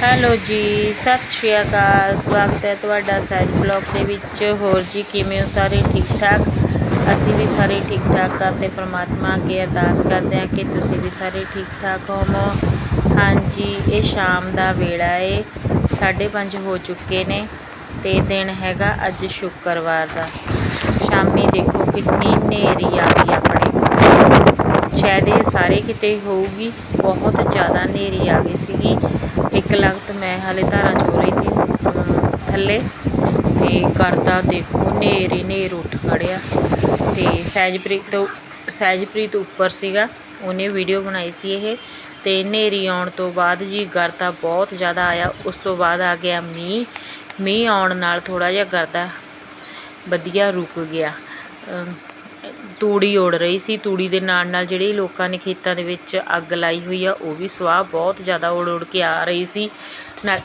Hello ਜੀ, ਸਤਿ ਸ਼੍ਰੀ ਅਕਾਲ। ਸਵਾਗਤ ਹੈ ਤੁਹਾਡਾ ਸਹਿਜ ਬਲੌਗ ਦੇ ਵਿੱਚ। ਹੋਰ ਜੀ, ਕਿਵੇਂ ਹੋ ਸਾਰੇ? ਠੀਕ ਠਾਕ ਅਸੀਂ ਵੀ ਸਾਰੇ ਠੀਕ ਠਾਕ ਹਾਂ ਤੇ ਪ੍ਰਮਾਤਮਾ ਅੱਗੇ ਅਰਦਾਸ ਕਰਦੇ ਹਾਂ ਕਿ ਤੁਸੀਂ ਵੀ ਸਾਰੇ ਠੀਕ ਠਾਕ ਹੋਵੋ। ਹਾਂਜੀ, ਇਹ ਸ਼ਾਮ ਦਾ ਵੇਲਾ ਏ। 5:30 ਹੋ ਚੁੱਕੇ ਨੇ ਤੇ ਦਿਨ ਹੈਗਾ ਅੱਜ ਸ਼ੁੱਕਰਵਾਰ ਦਾ। ਸ਼ਾਮੀ ਦੇਖੋ ਕਿੰਨੀ ਹਨੇਰੀ ਆ ਗਈ ਆਪਣੇ ਸ਼ਾਇਦ ਇਹ ਸਾਰੇ ਕਿਤੇ ਹੋਊਗੀ। ਬਹੁਤ ਜ਼ਿਆਦਾ ਹਨੇਰੀ ਆ ਗਈ ਸੀਗੀ। ਇੱਕ ਲਗਤ ਮੈਂ ਹਾਲੇ ਧਾਰਾਂ ਚੋ ਰਹੀ ਸੀ ਥੱਲੇ ਤੇ ਕਰਦਾ ਦੇਖੋ ਹਨੇਰੀ ਹਨੇਰ ਉੱਠ ਖੜਿਆ ਤੇ ਸਹਿਜਪ੍ਰੀਤ ਤੋਂ, ਸਹਿਜਪ੍ਰੀਤ ਉੱਪਰ ਸੀਗਾ, ਉਹਨੇ ਵੀਡੀਓ ਬਣਾਈ ਸੀ ਇਹ ਤੇ ਹਨੇਰੀ ਆਉਣ ਤੋਂ ਬਾਅਦ ਜੀ ਗਰਦਾ ਬਹੁਤ ਜ਼ਿਆਦਾ ਆਇਆ, ਉਸ ਤੋਂ ਬਾਅਦ ਆ ਗਿਆ ਮੀਂਹ ਮੀਂਹ ਆਉਣ ਨਾਲ ਥੋੜਾ ਜਿਹਾ ਗਰਦਾ ਵਧੀਆ ਰੁਕ ਗਿਆ। ਤੂੜੀ ਉੜ ਰਹੀ ਸੀ। ਤੂੜੀ ਦੇ ਨਾਲ ਨਾਲ ਜਿਹੜੇ ਲੋਕਾਂ ਨੇ ਖੇਤਾਂ ਦੇ ਵਿੱਚ ਅੱਗ ਲਾਈ ਹੋਈ ਆ, ਉਹ ਵੀ ਸਵਾਹ ਬਹੁਤ ਜ਼ਿਆਦਾ ਉੜ ਉੜ ਕੇ ਆ ਰਹੀ ਸੀ। ਨਾਲ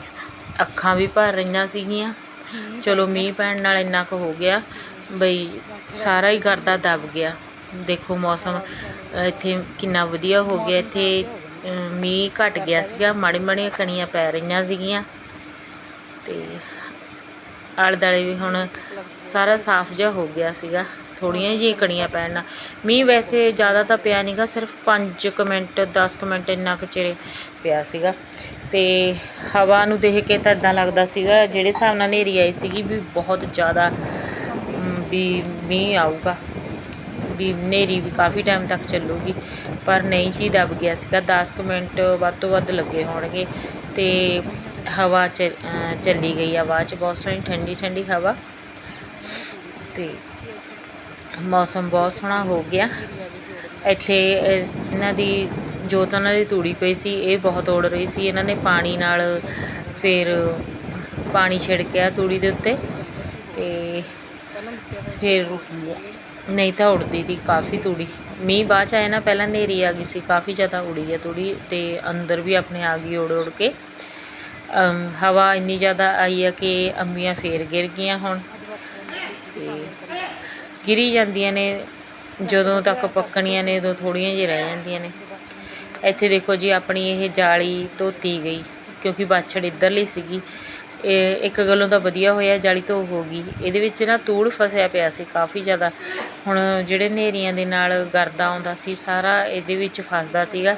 ਅੱਖਾਂ ਵੀ ਭਰ ਰਹੀਆਂ ਸੀਗੀਆਂ। ਚਲੋ ਮੀਂਹ ਪੈਣ ਨਾਲ ਇੰਨਾ ਕੁ ਹੋ ਗਿਆ। ਬਈ ਸਾਰਾ ਹੀ ਗਰਦਾ ਦਬ ਗਿਆ। ਦੇਖੋ ਮੌਸਮ, ਇੱਥੇ ਕਿੰਨਾ ਵਧੀਆ ਹੋ ਗਿਆ। ਇੱਥੇ ਮੀਂਹ ਘਟ ਗਿਆ ਸੀਗਾ। ਮਾੜੀ ਮਾੜੀਆਂ ਕਣੀਆਂ ਪੈ ਰਹੀਆਂ ਸੀਗੀਆਂ। ਤੇ ਆਲੇ ਦੁਆਲੇ ਵੀ ਹੁਣ ਸਾਰਾ ਸਾਫ਼ ਜਿਹਾ ਹੋ ਗਿਆ ਸੀਗਾ। ਥੋੜੀਆਂ ਜਿਹੀਆਂ ਕਣੀਆਂ ਪੈਣ ਨਾਲ। ਮੀਂਹ ਵੈਸੇ ਜ਼ਿਆਦਾ ਤਾਂ ਪਿਆ ਨਹੀਂਗਾ ਸਿਰਫ 5 ਕੁ ਮਿੰਟ 10 ਕੁ ਮਿੰਟ ਇੰਨਾ ਕੁ ਚਿਰ ਪਿਆ ਸੀਗਾ। ਤੇ ਹਵਾ ਨੂੰ ਦੇਖ ਕੇ ਤਾਂ ਇਦਾਂ ਲੱਗਦਾ ਸੀਗਾ, ਜਿਹੜੇ ਹਿਸਾਬ ਨਾਲ ਹਨੇਰੀ ਆਈ ਸੀਗੀ ਵੀ ਬਹੁਤ ਜ਼ਿਆਦਾ ਵੀ ਮੀਂਹ ਆਊਗਾ, ਵੀ ਹਨੇਰੀ ਵੀ ਕਾਫੀ ਟਾਈਮ ਤੱਕ ਚੱਲੂਗੀ। ਪਰ ਨਹੀਂ, ਜੀ ਦਬ ਗਿਆ ਸੀਗਾ। 10 ਕੁ ਮਿੰਟ ਵੱਧ ਤੋਂ ਵੱਧ ਲੱਗੇ ਹੋਣਗੇ ਤੇ ਹਵਾ ਚ ਚੱਲੀ ਗਈ ਆ ਚ ਬਹੁਤ ਸੋਹਣੀ, ਠੰਡੀ ਠੰਡੀ ਹਵਾ। ਤੇ ਮੌਸਮ ਬਹੁਤ ਸੋਹਣਾ ਹੋ ਗਿਆ। ਇੱਥੇ ਇਹਨਾਂ ਦੀ ਜੋ ਤਾਂ ਉਹਨਾਂ ਦੀ ਤੂੜੀ ਪਈ ਸੀ, ਇਹ ਬਹੁਤ ਉੜ ਰਹੀ ਸੀ। ਇਹਨਾਂ ਨੇ ਪਾਣੀ ਨਾਲ ਫਿਰ ਪਾਣੀ ਛਿੜਕਿਆ ਤੂੜੀ ਦੇ ਉੱਤੇ ਤੇ ਫਿਰ ਰੁਕ ਗਿਆ ਨਹੀਂ ਤਾਂ ਉੜਦੀ ਦੀ ਕਾਫੀ ਤੂੜੀ। ਮੀਂਹ ਬਾਅਦ ਚ ਆਇਆ ਨਾ, ਪਹਿਲਾਂ ਹਨੇਰੀ ਆ ਗਈ ਸੀ, ਕਾਫੀ ਜ਼ਿਆਦਾ ਉੜੀ ਆ ਤੂੜੀ ਤੇ ਅੰਦਰ ਵੀ ਆਪਣੇ ਆ ਗਈ ਉੜ ਉੜ ਕੇ। ਹਵਾ ਇੰਨੀ ਜ਼ਿਆਦਾ ਆਈ ਆ ਕਿ ਅੰਬੀਆਂ ਫੇਰ ਗਿਰ ਗਈਆਂ ਹੁਣ। ਗਿਰੀ ਜਾਂਦੀਆਂ ਨੇ, ਜਦੋਂ ਤੱਕ ਪੱਕਣੀਆਂ ਨੇ ਉਦੋਂ ਥੋੜੀਆਂ ਜਿਹੀਆਂ ਰਹਿ ਜਾਂਦੀਆਂ ਨੇ। ਇੱਥੇ ਦੇਖੋ ਜੀ, ਆਪਣੀ ਇਹ ਜਾਲੀ ਧੋਤੀ ਗਈ, ਕਿਉਂਕਿ ਬਾਛੜ ਇੱਧਰਲੀ ਸੀਗੀ। ਇਹ ਇੱਕ ਗੱਲੋਂ ਤਾਂ ਵਧੀਆ ਹੋਇਆ, ਜਾਲੀ ਧੋ ਹੋ ਗਈ। ਇਹਦੇ ਵਿੱਚ ਨਾ ਤੂੜ ਫਸਿਆ ਪਿਆ ਸੀ ਕਾਫੀ ਜ਼ਿਆਦਾ। ਹੁਣ ਜਿਹੜੇ ਨੇਰੀਆਂ ਦੇ ਨਾਲ ਗਰਦਾ ਆਉਂਦਾ ਸੀ, ਸਾਰਾ ਇਹਦੇ ਵਿੱਚ ਫਸਦਾ ਸੀਗਾ।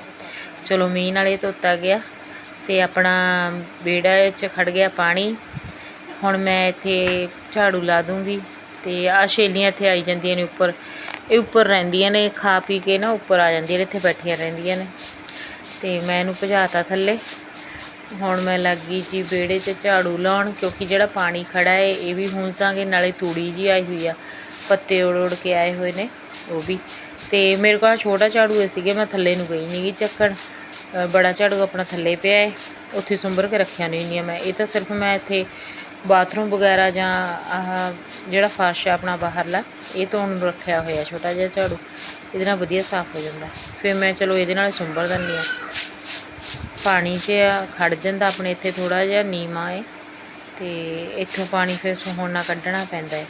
ਚਲੋ, ਮੀਂਹ ਨਾਲ ਇਹ ਧੋਤਾ ਗਿਆ ਤੇ ਆਪਣਾ ਵਿਹੜਾ 'ਚ ਖੜ ਗਿਆ ਪਾਣੀ। ਹੁਣ ਮੈਂ ਇੱਥੇ ਝਾੜੂ ਲਾ ਦੂੰਗੀ। ਤੇ ਆ ਸ਼ੇਲੀਆਂ ਇੱਥੇ ਆਈ ਜਾਂਦੀਆਂ ਨੇ ਉੱਪਰ। ਇਹ ਉੱਪਰ ਰਹਿੰਦੀਆਂ ਨੇ, ਖਾ ਪੀ ਕੇ ਨਾ ਉੱਪਰ ਆ ਜਾਂਦੀਆਂ ਨੇ, ਇੱਥੇ ਬੈਠੀਆਂ ਰਹਿੰਦੀਆਂ ਨੇ। ਤੇ ਮੈਂ ਇਹਨੂੰ ਭਜਾਤਾ ਥੱਲੇ। ਹੁਣ ਮੈਂ ਲੱਗ ਗਈ ਜੀ ਵਿਹੜੇ 'ਚ ਝਾੜੂ ਲਾਉਣ, ਕਿਉਂਕਿ ਜਿਹੜਾ ਪਾਣੀ ਖੜਾ ਹੈ ਇਹ ਵੀ ਹੁੰਸਾਂਗੇ ਨਾਲੇ ਤੂੜੀ ਜੀ ਆਈ ਹੋਈ ਆ। ਪੱਤੇ ਉੜ ਉੜ ਕੇ ਆਏ ਹੋਏ ਨੇ, ਉਹ ਵੀ। ਤੇ ਮੇਰੇ ਕੋਲ ਛੋਟਾ ਝਾੜੂ ਇਹ ਸੀਗੇ, ਮੈਂ ਥੱਲੇ ਨੂੰ ਗਈ ਨਹੀਂ ਗੀ ਚੱਕਣ ਬੜਾ ਝਾੜੂ ਆਪਣਾ ਥੱਲੇ ਪਿਆ ਹੈ ਉੱਥੇ ਸੁੰਬਰ ਕੇ ਰੱਖਿਆ ਨਹੀਂ ਹੁੰਦੀਆਂ ਮੈਂ। ਇਹ ਤਾਂ ਸਿਰਫ ਮੈਂ ਇੱਥੇ ਬਾਥਰੂਮ ਵਗੈਰਾ ਜਾਂ ਆਹ ਜਿਹੜਾ ਫਰਸ਼ ਆ ਆਪਣਾ ਬਾਹਰਲਾ ਇਹ ਧੋਣ ਨੂੰ ਰੱਖਿਆ ਹੋਇਆ ਛੋਟਾ ਜਿਹਾ ਝਾੜੂ। ਇਹਦੇ ਨਾਲ ਵਧੀਆ ਸਾਫ਼ ਹੋ ਜਾਂਦਾ। ਫਿਰ ਮੈਂ ਚਲੋ ਇਹਦੇ ਨਾਲ ਸੁੰਬਰ ਦਿੰਦੀ ਆ। ਪਾਣੀ 'ਚ ਆ, ਖੜ ਜਾਂਦਾ ਆਪਣੇ ਇੱਥੇ ਥੋੜਾ ਜਿਹਾ ਨੀਵਾਂ ਏ ਤੇ ਇੱਥੋਂ ਪਾਣੀ ਫਿਰ ਸੁਹਾਉਣ ਨਾਲ ਕੱਢਣਾ ਪੈਂਦਾ ਹੈ।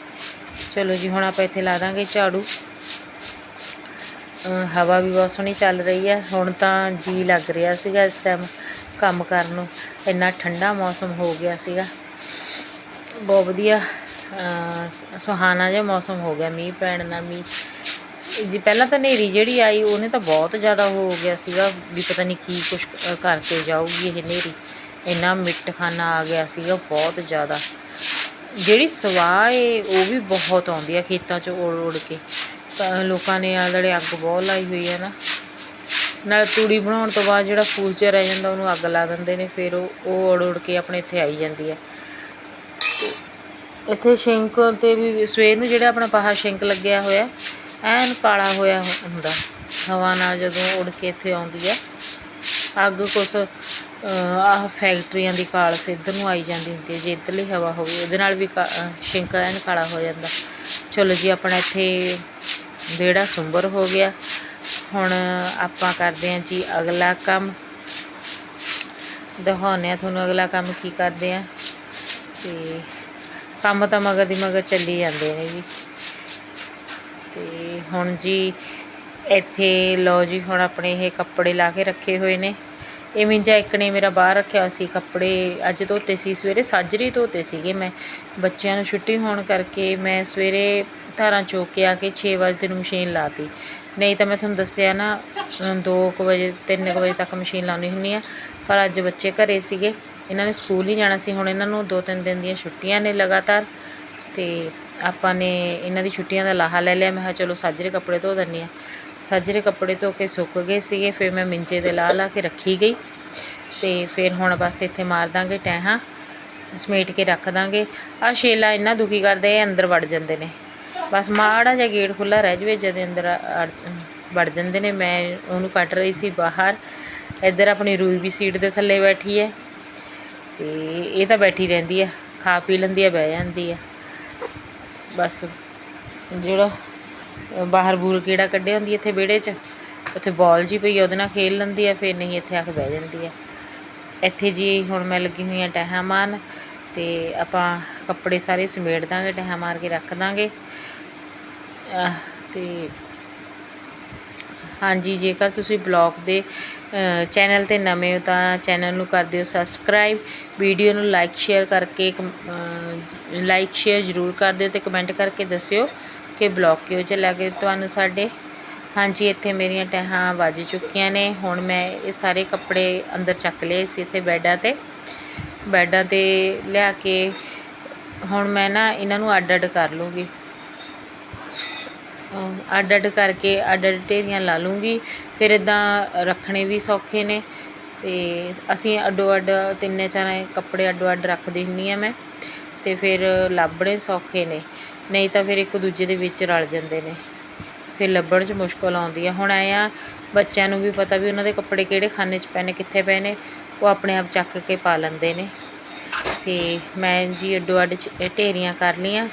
ਚਲੋ ਜੀ ਹੁਣ ਆਪਾਂ ਇੱਥੇ ਲਾ ਦਾਂਗੇ ਝਾੜੂ। ਹਵਾ ਵੀ ਬਹੁਤ ਸੋਹਣੀ ਚੱਲ ਰਹੀ ਹੈ। ਹੁਣ ਤਾਂ ਜੀ ਲੱਗ ਰਿਹਾ ਸੀਗਾ ਇਸ ਟਾਈਮ ਕੰਮ ਕਰਨ ਨੂੰ। ਇੰਨਾ ਠੰਡਾ ਮੌਸਮ ਹੋ ਗਿਆ ਸੀਗਾ। ਬਹੁਤ ਵਧੀਆ ਸੁਹਾਣਾ ਜਿਹਾ ਮੌਸਮ ਹੋ ਗਿਆ ਮੀਂਹ ਪੈਣ ਨਾਲ, ਮੀਂਹ ਜੀ ਪਹਿਲਾਂ ਤਾਂ ਹਨੇਰੀ ਜਿਹੜੀ ਆਈ, ਉਹਨੇ ਤਾਂ ਬਹੁਤ ਜ਼ਿਆਦਾ ਹੋ ਗਿਆ ਸੀਗਾ ਵੀ ਪਤਾ ਨਹੀਂ ਕੀ ਕੁਛ ਕ- ਕਰਕੇ ਜਾਊਗੀ ਇਹ ਹਨੇਰੀ। ਇੰਨਾ ਮਿੱਟਖਾਨਾ ਆ ਗਿਆ ਸੀਗਾ ਬਹੁਤ ਜ਼ਿਆਦਾ। ਜਿਹੜੀ ਸਵਾਹ ਏ, ਉਹ ਵੀ ਬਹੁਤ ਆਉਂਦੀ ਆ ਖੇਤਾਂ 'ਚ ਉੜ ਉੜ ਕੇ। ਤਾਂ ਲੋਕਾਂ ਨੇ ਆਲੜੇ ਅੱਗ ਬਹੁਤ ਲਾਈ ਹੋਈ ਹੈ ਨਾ, ਨਾਲ ਤੂੜੀ ਬਣਾਉਣ ਤੋਂ ਬਾਅਦ ਜਿਹੜਾ ਫੂਲ 'ਚ ਰਹਿ ਜਾਂਦਾ, ਉਹਨੂੰ ਅੱਗ ਲਾ ਦਿੰਦੇ ਨੇ, ਫਿਰ ਉਹ ਉਹ ਉੜ ਉੜ ਕੇ ਆਪਣੇ ਇੱਥੇ ਆਈ ਜਾਂਦੀ ਹੈ ਇੱਥੇ ਸ਼ਿੰਕ ਤੇ ਵੀ ਸਵੇਰ ਨੂੰ ਜਿਹੜਾ ਆਪਣਾ ਬਾਹਰ ਸ਼ਿੰਕ ਲੱਗਿਆ ਹੋਇਆ, ਐਨ ਕਾਲਾ ਹੋਇਆ ਹੁੰਦਾ। ਹਵਾ ਨਾਲ ਜਦੋਂ ਉੜ ਕੇ ਇੱਥੇ ਆਉਂਦੀ ਹੈ ਅੱਗ ਕੁਛ ਆਹ ਫੈਕਟਰੀਆਂ ਦੀ ਕਾਲਸ ਇੱਧਰ ਨੂੰ ਆਈ ਜਾਂਦੀ ਹੁੰਦੀ ਹੈ ਜੇ ਇੱਧਰਲੀ ਹਵਾ ਹੋਵੇ, ਉਹਦੇ ਨਾਲ ਵੀ ਕਾ- ਸ਼ਿੰਕ ਐਨ ਕਾਲਾ ਹੋ ਜਾਂਦਾ। ਚਲੋ ਜੀ, ਆਪਣਾ ਇੱਥੇ ਵਿਹੜਾ ਸੁੰਬਰ ਹੋ ਗਿਆ। ਹੁਣ ਆਪਾਂ ਕਰਦੇ ਹਾਂ ਜੀ ਅਗਲਾ ਕੰਮ। ਦਿਖਾਉਂਦੇ ਹਾਂ ਤੁਹਾਨੂੰ ਅਗਲਾ ਕੰਮ ਕੀ ਕਰਦੇ ਹਾਂ ਤੇ ਕੰਮ ਤਾਂ ਮਗਰ ਦੀ ਮਗਰ ਚੱਲੀ ਜਾਂਦੇ ਨੇ ਜੀ। ਤੇ ਹੁਣ ਜੀ ਇੱਥੇ ਲਓ ਜੀ, ਹੁਣ ਆਪਣੇ ਇਹ ਕੱਪੜੇ ਲਾ ਕੇ ਰੱਖੇ ਹੋਏ ਨੇ। ਇਹ ਮਿੰਜਾ ਇੱਕ ਨੇ ਮੇਰਾ ਬਾਹਰ ਰੱਖਿਆ ਸੀ ਕੱਪੜੇ, ਅੱਜ ਧੋਤੇ ਸੀ, ਸਵੇਰੇ ਸਾਜਰੀ ਧੋਤੇ ਸੀਗੇ ਮੈਂ। ਬੱਚਿਆਂ ਨੂੰ ਛੁੱਟੀ ਹੋਣ ਕਰਕੇ ਮੈਂ ਸਵੇਰੇ ਧਾਰਾਂ ਚੋਕ ਕੇ ਆ ਕੇ 6 ਵਜੇ ਨੂੰ ਮਸ਼ੀਨ ਲਾਤੀ। ਨਹੀਂ ਤਾਂ ਮੈਂ ਤੁਹਾਨੂੰ ਦੱਸਿਆ ਨਾ 2 ਵਜੇ 3 ਵਜੇ ਤੱਕ ਮਸ਼ੀਨ ਲਾਉਣੀ ਹੁੰਦੀ ਆ ਪਰ ਅੱਜ ਬੱਚੇ ਘਰੇ ਸੀਗੇ। ਇਹਨਾਂ ਨੇ ਸਕੂਲ ਹੀ ਜਾਣਾ ਸੀ, ਹੁਣ ਇਹਨਾਂ ਨੂੰ 2-3 ਦਿਨ ਦੀਆਂ ਛੁੱਟੀਆਂ ਨੇ ਲਗਾਤਾਰ ਤੇ ਆਪਾਂ ਨੇ ਇਹਨਾਂ ਦੀ ਛੁੱਟੀਆਂ ਦਾ ਲਾਹਾ ਲੈ ਲਿਆ। ਮੈਂ ਕਿਹਾ ਚਲੋ ਸਾਜਰੇ ਕੱਪੜੇ ਧੋ ਦਿੰਨੀ ਆ ਸਾਜਰੇ ਕੱਪੜੇ ਧੋ ਕੇ ਸੁੱਕ ਗਏ ਸੀਗੇ, ਫਿਰ ਮੈਂ ਮਿੰਜੇ ਦੇ ਲਾ ਲਾ ਕੇ ਰੱਖੀ ਗਈ ਤੇ ਫਿਰ ਹੁਣ ਬਸ ਇੱਥੇ ਮਾਰ ਦਾਂਗੇ ਟੈਹਾਂ, ਸਮੇਟ ਕੇ ਰੱਖ ਦਾਂਗੇ। ਆ ਸ਼ੇਲਾ ਇੰਨਾ ਦੁਖੀ ਕਰਦੇ, ਇਹ ਅੰਦਰ ਵੜ ਜਾਂਦੇ ਨੇ। ਬਸ ਮਾੜਾ ਜਿਹਾ ਗੇਟ ਖੁੱਲਾ ਰਹਿ ਜਵੇ, ਜਦੇ ਅੰਦਰ ਵੜ ਜਾਂਦੇ ਨੇ। ਮੈਂ ਉਹਨੂੰ ਕੱਟ ਰਹੀ ਸੀ ਬਾਹਰ। ਇੱਧਰ ਆਪਣੀ ਰੂਈ ਵੀ ਸੀਟ ਦੇ ਥੱਲੇ ਬੈਠੀ ਹੈ। ਤੇ ਇਹ ਤਾਂ ਬੈਠੀ ਰਹਿੰਦੀ ਆ ਖਾ ਪੀ ਲੈਂਦੀ ਆ ਬਹਿ ਜਾਂਦੀ ਆ। ਬਸ ਜਿਹੜਾ ਬਾਹਰ ਬੂਰ ਕੀੜਾ ਕੱਢਿਆ ਹੁੰਦੀ ਇੱਥੇ ਵਿਹੜੇ 'ਚ ਉੱਥੇ ਬਾਲ ਜੀ ਪਈ ਆ, ਉਹਦੇ ਨਾਲ ਖੇਲ ਲੈਂਦੀ ਆ ਫਿਰ ਨਹੀਂ ਇੱਥੇ ਆ ਕੇ ਬਹਿ ਜਾਂਦੀ ਹੈ ਇੱਥੇ ਜੀ ਹੁਣ ਮੈਂ ਲੱਗੀ ਹੋਈ ਹਾਂ ਟਹਿਆਂ ਮਾਰਨ ਤੇ ਆਪਾਂ ਕੱਪੜੇ ਸਾਰੇ ਸਮੇਟ ਦਾਂਗੇ ਟਹਿਆਂ ਮਾਰ ਕੇ ਰੱਖ ਦਾਂਗੇ। ਅਹ, ਤੇ ਹਾਂਜੀ, ਜੇਕਰ ਤੁਸੀਂ ਬਲੌਗ ਦੇ ਚੈਨਲ ਤੇ ਨਵੇਂ ਹੋ ਤਾਂ ਚੈਨਲ ਨੂੰ ਕਰ ਦਿਓ ਸਬਸਕ੍ਰਾਈਬ। ਵੀਡੀਓ ਨੂੰ ਲਾਈਕ, ਸ਼ੇਅਰ ਕਰਕੇ ਲਾਈਕ, ਸ਼ੇਅਰ ਜ਼ਰੂਰ ਕਰ ਦਿਓ ਤੇ ਕਮੈਂਟ ਕਰਕੇ ਦੱਸਿਓ ਕਿ ਬਲੌਗ ਕਿਹੋ ਜਿਹਾ ਲੱਗੇ ਤੁਹਾਨੂੰ ਸਾਡੇ। ਹਾਂਜੀ, ਇੱਥੇ ਮੇਰੀਆਂ ਟਹਾਂ ਵੱਜ ਚੁੱਕੀਆਂ ਨੇ। ਹੁਣ ਮੈਂ ਇਹ ਸਾਰੇ ਕੱਪੜੇ ਅੰਦਰ ਚੱਕ ਲਏ ਸੀ ਇੱਥੇ ਬੈੱਡਾਂ ਤੇ। ਬੈੱਡਾਂ ਤੇ ਲਿਆ ਕੇ ਹੁਣ ਮੈਂ ਨਾ ਇਹਨਾਂ ਨੂੰ ਅੱਡ ਅੱਡ ਕਰ ਲੂੰਗੀ। ਅੱਡ ਅੱਡ ਕਰਕੇ ਅੱਡ ਅੱਡ ਢੇਰੀਆਂ ਲਾ ਲੂੰਗੀ। ਫਿਰ ਇੱਦਾਂ ਰੱਖਣੇ ਵੀ ਸੌਖੇ ਨੇ। ਅਤੇ ਅਸੀਂ ਅੱਡੋ ਅੱਡ ਤਿੰਨੇ ਚਾਰੇ ਕੱਪੜੇ ਅੱਡੋ ਅੱਡ ਰੱਖਦੀ ਹੁੰਦੀ ਹਾਂ ਮੈਂ। ਅਤੇ ਫਿਰ ਲੱਭਣੇ ਸੌਖੇ ਨੇ। ਨਹੀਂ ਤਾਂ ਫਿਰ ਇੱਕ ਦੂਜੇ ਦੇ ਵਿੱਚ ਰਲ ਜਾਂਦੇ ਨੇ। ਫਿਰ ਲੱਭਣ 'ਚ ਮੁਸ਼ਕਲ ਆਉਂਦੀ ਆ। ਹੁਣ ਐਂ ਆ, ਬੱਚਿਆਂ ਨੂੰ ਵੀ ਪਤਾ ਵੀ ਉਹਨਾਂ ਦੇ ਕੱਪੜੇ ਕਿਹੜੇ ਖਾਨੇ 'ਚ ਪਏ ਨੇ ਕਿੱਥੇ ਪਏ ਨੇ ਉਹ ਆਪਣੇ ਆਪ ਚੱਕ ਕੇ ਪਾ ਲੈਂਦੇ ਨੇ। ਅਤੇ ਮੈਂ ਜੀ ਅੱਡੋ ਅੱਡ ਚ- ਢੇਰੀਆਂ ਕਰ ਲਈਆਂ।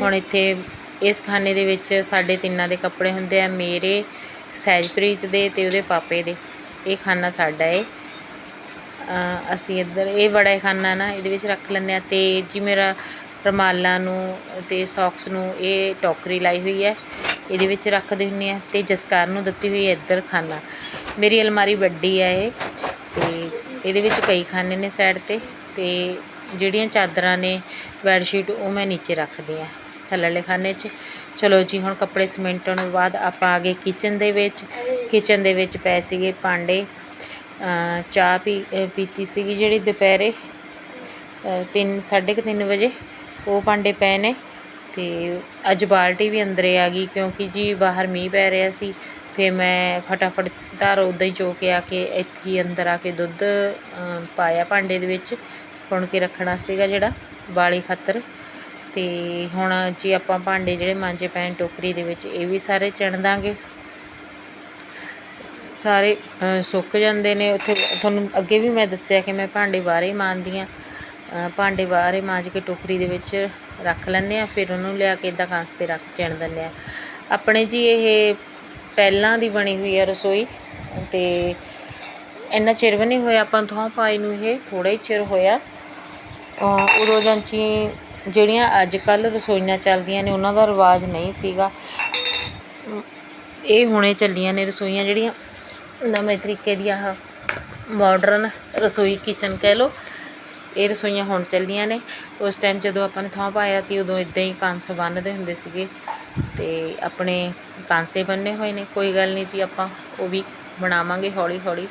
ਹੁਣ ਇੱਥੇ ਇਸ ਖਾਨੇ ਦੇ ਵਿੱਚ ਸਾਡੇ ਤਿੰਨਾਂ ਦੇ ਕੱਪੜੇ ਹੁੰਦੇ ਆ, ਮੇਰੇ, ਸਹਿਜਪ੍ਰੀਤ ਦੇ ਤੇ ਉਹਦੇ ਪਾਪੇ ਦੇ। ਇਹ ਖਾਨਾ ਸਾਡਾ ਏ। ਅਸੀਂ ਇੱਧਰ, ਇਹ ਬੜਾ ਹੀ ਖਾਨਾ ਨਾ, ਇਹਦੇ ਵਿੱਚ ਰੱਖ ਲੈਂਦੇ ਆ ਤੇ ਜੀ ਮੇਰਾ ਰੁਮਾਲਾਂ ਨੂੰ ਤੇ ਸੌਕਸ ਨੂੰ ਇਹ ਟੋਕਰੀ ਲਾਈ ਹੋਈ ਹੈ। ਇਹਦੇ ਵਿੱਚ ਰੱਖਦੇ ਹੁੰਦੇ ਆ ਤੇ ਜਸਕਾਰ ਨੂੰ ਦਿੱਤੀ ਹੋਈ ਹੈ ਇੱਧਰ ਖਾਨਾ। ਮੇਰੀ ਅਲਮਾਰੀ ਵੱਡੀ ਹੈ ਇਹ ਤੇ ਇਹਦੇ ਵਿੱਚ ਕਈ ਖਾਨੇ ਨੇ ਸਾਈਡ ਤੇ ਤੇ ਜਿਹੜੀਆਂ ਚਾਦਰਾਂ ਨੇ, ਬੈੱਡ ਸ਼ੀਟ ਉਹ ਮੈਂ ਨੀਚੇ ਰੱਖਦੀ ਆ ਥੱਲੇਲੇ ਖਾਨੇ 'ਚ। ਚਲੋ ਜੀ ਹੁਣ ਕੱਪੜੇ ਸਮੇਟਣ ਤੋਂ ਬਾਅਦ ਆਪਾਂ ਆ ਗਏ ਕਿਚਨ ਦੇ ਵਿੱਚ। ਕਿਚਨ ਦੇ ਵਿੱਚ ਪਏ ਸੀਗੇ ਭਾਂਡੇ। ਚਾਹ ਪੀ ਪੀਤੀ ਸੀਗੀ ਜਿਹੜੀ ਦੁਪਹਿਰੇ ਅ, ਤਿੰਨ ਸਾਢੇ ਕੁ ਤਿੰਨ ਵਜੇ। ਉਹ ਭਾਂਡੇ ਪਏ ਨੇ। ਤੇ ਅੱਜ ਬਾਲਟੀ ਵੀ ਅੰਦਰੇ ਆ ਗਈ ਕਿਉਂਕਿ ਜੀ ਬਾਹਰ ਮੀਂਹ ਪੈ ਰਿਹਾ ਸੀ। ਫਿਰ ਮੈਂ ਫਟਾਫਟ ਧਾਰ ਉੱਦਾਂ ਹੀ ਚੋ ਕੇ ਆ ਕੇ ਇੱਥੇ ਹੀ ਅੰਦਰ ਆ ਕੇ ਦੁੱਧ ਪਾਇਆ ਭਾਂਡੇ ਦੇ ਵਿੱਚ। ਪੁਣ ਕੇ ਰੱਖਣਾ ਸੀਗਾ ਜਿਹੜਾ ਵਾਲੀ ਖਾਤਰ। ਅਤੇ ਹੁਣ ਜੀ ਆਪਾਂ ਭਾਂਡੇ ਜਿਹੜੇ ਮਾਂਜੇ ਪੈਣ ਟੋਕਰੀ ਦੇ ਵਿੱਚ ਇਹ ਵੀ ਸਾਰੇ ਚਿਣ ਦਾਂਗੇ। ਸਾਰੇ ਸੁੱਕ ਜਾਂਦੇ ਨੇ। ਉੱਥੇ ਤੁਹਾਨੂੰ ਅੱਗੇ ਵੀ ਮੈਂ ਦੱਸਿਆ ਕਿ ਮੈਂ ਭਾਂਡੇ ਬਾਹਰੇ ਹੀ ਮਾਂਜਦੀ ਹਾਂ। ਅ, ਭਾਂਡੇ ਬਾਹਰੇ ਮਾਂਜ ਕੇ ਟੋਕਰੀ ਦੇ ਵਿੱਚ ਰੱਖ ਲੈਂਦੇ ਆ ਫਿਰ ਉਹਨੂੰ ਲਿਆ ਕੇ ਇਦਾਂ ਕਾਂਸ ਤੇ ਰੱਖ ਚਿਣ ਦਿੰਦੇ ਆ ਆਪਣੇ ਜੀ ਇਹ ਪਹਿਲਾਂ ਦੀ ਬਣੀ ਹੋਈ ਆ ਰਸੋਈ ਤੇ ਇੰਨਾ ਚਿਰ ਵੀ ਨਹੀਂ ਹੋਇਆ ਆਪਾਂ ਥੋਂ ਪਾਈ ਨੂੰ ਇਹ ਥੋੜਾ ਹੀ ਚਿਰ ਹੋਇਆ। ਅ, ਉਦੋਂ ਜਾਂਚੀ ਜਿਹੜੀਆਂ ਅੱਜ ਕੱਲ੍ਹ ਰਸੋਈਆਂ ਚੱਲਦੀਆਂ ਨੇ, ਉਹਨਾਂ ਦਾ ਰਿਵਾਜ ਨਹੀਂ ਸੀਗਾ। ਇਹ ਹੁਣੇ ਚੱਲੀਆਂ ਨੇ ਰਸੋਈਆਂ ਜਿਹੜੀਆਂ, ਨਵੇਂ ਤਰੀਕੇ ਦੀਆਂ ਆਹ ਮਾਡਰਨ ਰਸੋਈ ਕਿਚਨ ਕਹਿ ਲਓ। ਇਹ ਰਸੋਈਆਂ ਹੁਣ ਚੱਲੀਆਂ ਨੇ। ਉਸ ਟਾਈਮ ਜਦੋਂ ਆਪਾਂ ਨੇ ਥਾਂ ਪਾਇਆ ਤੀ ਉਦੋਂ ਇਦਾਂ ਹੀ ਕਾਂਸ ਬੰਨ੍ਹਦੇ ਹੁੰਦੇ ਸੀਗੇ। ਤੇ ਆਪਣੇ ਕਾਂਸੇ ਬੰਨੇ ਹੋਏ ਨੇ। ਕੋਈ ਗੱਲ ਨਹੀਂ ਜੀ, ਆਪਾਂ ਉਹ ਵੀ ਬਣਾਵਾਂਗੇ ਹੌਲੀ ਹੌਲੀ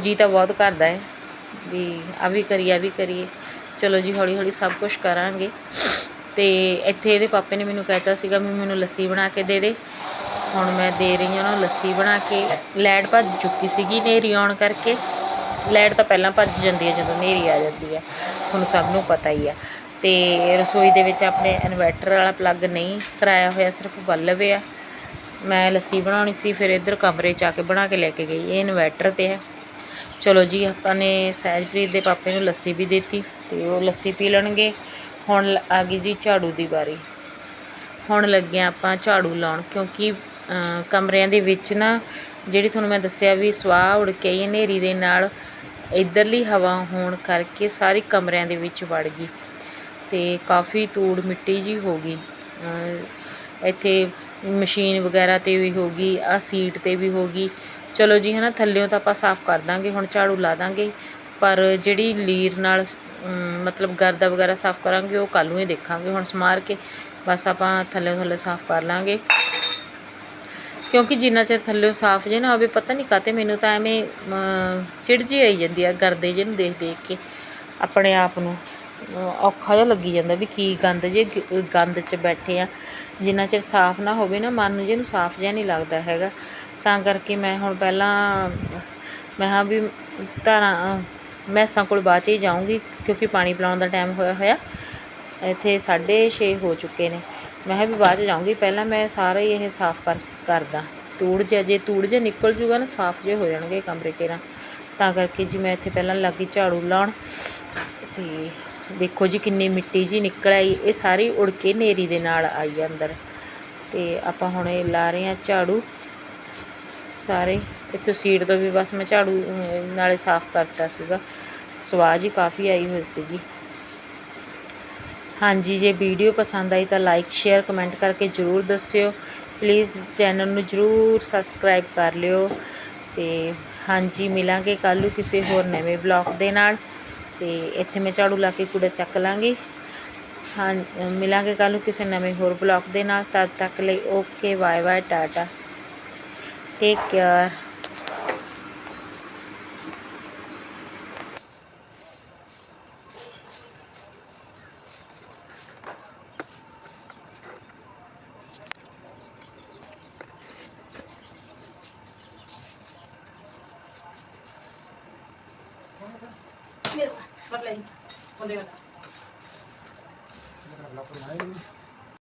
ਜੀ ਤਾਂ ਬਹੁਤ ਕਰਦਾ ਹੈ ਵੀ ਆ ਵੀ ਕਰੀਏ ਆ ਵੀ ਕਰੀਏ। ਚਲੋ ਜੀ, ਹੌਲੀ ਹੌਲੀ ਸਭ ਕੁਝ ਕਰਾਂਗੇ। ਤੇ ਇੱਥੇ ਇਹਦੇ ਪਾਪੇ ਨੇ ਮੈਨੂੰ ਕਹਿਤਾ ਸੀਗਾ, ਵੀ ਮੈਨੂੰ ਲੱਸੀ ਬਣਾ ਕੇ ਦੇ ਦੇ। ਹੁਣ ਮੈਂ ਦੇ ਰਹੀ ਹਾਂ ਉਹਨਾਂ ਨੂੰ ਲੱਸੀ ਬਣਾ ਕੇ। ਲਾਈਟ ਭੱਜ ਚੁੱਕੀ ਸੀਗੀ ਹਨੇਰੀ ਆਉਣ ਕਰਕੇ। ਲਾਈਟ ਤਾਂ ਪਹਿਲਾਂ ਭੱਜ ਜਾਂਦੀ ਹੈ, ਜਦੋਂ ਹਨੇਰੀ ਆ ਜਾਂਦੀ ਹੈ। ਤੁਹਾਨੂੰ ਸਭ ਨੂੰ ਪਤਾ ਹੀ ਆ। ਤੇ ਰਸੋਈ ਦੇ ਵਿੱਚ ਆਪਣੇ ਇਨਵਰਟਰ ਵਾਲਾ ਪਲੱਗ ਨਹੀਂ ਕਰਾਇਆ ਹੋਇਆ, ਸਿਰਫ ਬਲਬ ਆ। ਮੈਂ ਲੱਸੀ ਬਣਾਉਣੀ ਸੀ, ਫਿਰ ਇੱਧਰ ਕਮਰੇ 'ਚ ਆ ਕੇ ਬਣਾ ਕੇ ਲੈ ਕੇ ਗਈ। ਇਹ ਇਨਵਰਟਰ ਤੇ ਹੈ। ਚਲੋ ਜੀ, ਆਪਾਂ ਨੇ ਸਹਿਜਪ੍ਰੀਤ ਦੇ ਪਾਪੇ ਨੂੰ ਲੱਸੀ ਵੀ ਦਿੱਤੀ ਤੇ ਉਹ ਲੱਸੀ ਪੀ ਲੈਣਗੇ। ਹੁਣ ਲ- ਆ ਗਈ ਜੀ ਝਾੜੂ ਦੀ ਵਾਰੀ। ਹੁਣ ਲੱਗਿਆ ਆਪਾਂ ਝਾੜੂ ਲਾਉਣ, ਕਿਉਂਕਿ ਕਮਰਿਆਂ ਦੇ ਵਿੱਚ ਨਾ ਜਿਹੜੀ ਤੁਹਾਨੂੰ ਮੈਂ ਦੱਸਿਆ ਵੀ ਸਵਾਹ ਉੜ ਕੇ ਆਈ, ਹਨੇਰੀ ਦੇ ਨਾਲ ਇਧਰਲੀ ਹਵਾ ਹੋਣ ਕਰਕੇ ਸਾਰੀ ਕਮਰਿਆਂ ਦੇ ਵਿੱਚ ਵੜ ਗਈ ਤੇ ਕਾਫੀ ਧੂੜ ਮਿੱਟੀ ਜੀ ਹੋ ਗਈ। ਇੱਥੇ ਮਸ਼ੀਨ ਵਗੈਰਾ ਤੇ ਵੀ ਹੋ ਗਈ ਆ ਸੀਟ ਤੇ ਵੀ ਹੋ ਗਈ। ਚਲੋ ਜੀ ਹਨਾ, ਥੱਲਿਓਂ ਤਾਂ ਆਪਾਂ ਸਾਫ਼ ਕਰ ਦਾਂਗੇ, ਹੁਣ ਝਾੜੂ ਲਾ ਦਾਂਗੇ। ਪਰ ਜਿਹੜੀ ਲੀਰ ਨਾਲ ਮਤਲਬ ਗਰਦਾ ਵਗੈਰਾ ਸਾਫ਼ ਕਰਾਂਗੇ, ਉਹ ਕੱਲ੍ਹ ਨੂੰ ਹੀ ਦੇਖਾਂਗੇ। ਹੁਣ ਸਮਾਰ ਕੇ ਬਸ ਆਪਾਂ ਥੱਲੇ ਥੱਲੇ ਸਾਫ਼ ਕਰ ਲਾਂਗੇ। ਕਿਉਂਕਿ ਜਿੰਨਾ ਚਿਰ ਥੱਲਿਓਂ ਸਾਫ਼ ਜੇ ਨਾ ਹੋਵੇ, ਪਤਾ ਨਹੀਂ ਕਾਤੇ ਮੈਨੂੰ ਤਾਂ ਐਵੇਂ ਚਿੜ ਜਿਹੀ ਆਈ ਜਾਂਦੀ ਆ, ਗਰਦੇ ਜਿਹੇ ਨੂੰ ਦੇਖ ਦੇਖ ਕੇ। ਆਪਣੇ ਆਪ ਨੂੰ ਔਖਾ ਜਿਹਾ ਲੱਗੀ ਜਾਂਦਾ ਵੀ ਕੀ ਗੰਦ ਜੇ ਗੰਦ 'ਚ ਬੈਠੇ ਆ। ਜਿੰਨਾ ਚਿਰ ਸਾਫ਼ ਨਾ ਹੋਵੇ ਨਾ, ਮਨ ਨੂੰ ਜਿਹਨੂੰ ਸਾਫ਼ ਜਿਹਾ ਨਹੀਂ ਲੱਗਦਾ ਹੈਗਾ। ਤਾਂ ਕਰਕੇ ਮੈਂ ਹੁਣ ਪਹਿਲਾਂ, ਮੈਂ ਹਾਂ ਵੀ ਧਾਰਾਂ, ਮੈਸਾਂ ਕੋਲ ਬਾਅਦ 'ਚ ਹੀ ਜਾਊਂਗੀ, ਕਿਉਂਕਿ ਪਾਣੀ ਪਿਲਾਉਣ ਦਾ ਟਾਈਮ ਹੋਇਆ ਹੋਇਆ। ਇੱਥੇ 6:30 ਹੋ ਚੁੱਕੇ ਨੇ। ਮੈਂ ਕਿਹਾ ਵੀ ਬਾਅਦ 'ਚ ਜਾਊਂਗੀ, ਪਹਿਲਾਂ ਮੈਂ ਸਾਰਾ ਹੀ ਇਹ ਸਾਫ਼ ਕਰ, ਕਰਦਾ। ਤੂੜ ਜਿਹਾ ਜੇ ਤੂੜ ਜੇ ਨਿਕਲ ਜੂਗਾ ਨਾ, ਸਾਫ਼ ਜੇ ਹੋ ਜਾਣਗੇ ਕਮਰੇ ਕੇਰਾਂ ਤਾਂ ਕਰਕੇ ਜੀ ਮੈਂ ਇੱਥੇ ਪਹਿਲਾਂ ਲੱਗੀ ਝਾੜੂ ਲਾਉਣ। ਤੇ ਦੇਖੋ ਜੀ ਕਿੰਨੀ ਮਿੱਟੀ ਜੀ ਨਿਕਲ ਆਈ, ਇਹ ਸਾਰੀ ਉੜ ਕੇ ਨੇਰੀ ਦੇ ਨਾਲ ਆਈ ਆ ਅੰਦਰ। ਤੇ ਆਪਾਂ ਹੁਣ ਇਹ ਲਾ ਰਹੇ ਆ ਝਾੜੂ। ਸਾਰੇ। ਇੱਥੋਂ ਸੀਟ ਤੋਂ ਵੀ ਬਸ ਮੈਂ ਝਾੜੂ ਨਾਲੇ ਸਾਫ਼ ਕਰਤਾ ਸੀਗਾ। ਸਵਾਜ ਹੀ ਕਾਫੀ ਆਈ ਹੋਈ ਸੀਗੀ। ਹਾਂਜੀ, ਜੇ ਵੀਡੀਓ ਪਸੰਦ ਆਈ ਤਾਂ ਲਾਈਕ ਸ਼ੇਅਰ ਕਮੈਂਟ ਕਰਕੇ ਜਰੂਰ ਦੱਸਿਓ। ਪਲੀਜ਼ ਚੈਨਲ ਨੂੰ ਜਰੂਰ ਸਬਸਕ੍ਰਾਈਬ ਕਰ ਲਿਓ। ਤੇ ਹਾਂਜੀ, ਮਿਲਾਂਗੇ ਕੱਲ੍ਹ ਨੂੰ ਕਿਸੇ ਹੋਰ ਨਵੇਂ ਬਲੌਗ ਦੇ ਨਾਲ। ਤੇ ਇੱਥੇ ਮੈਂ ਝਾੜੂ ਲਾ ਕੇ ਕੂੜਾ ਚੱਕ ਲਾਂਗੀ। ਹਾਂ, ਮਿਲਾਂਗੇ ਕੱਲ੍ਹ ਨੂੰ ਕਿਸੇ ਨਵੇਂ ਹੋਰ ਬਲੌਗ ਦੇ ਨਾਲ। ਤਦ ਤੱਕ ਲਈ okay bye bye tata take care ਮੇਰਾ ਮਤਲਬ ਉਹਦੇ ਵਾਲਾ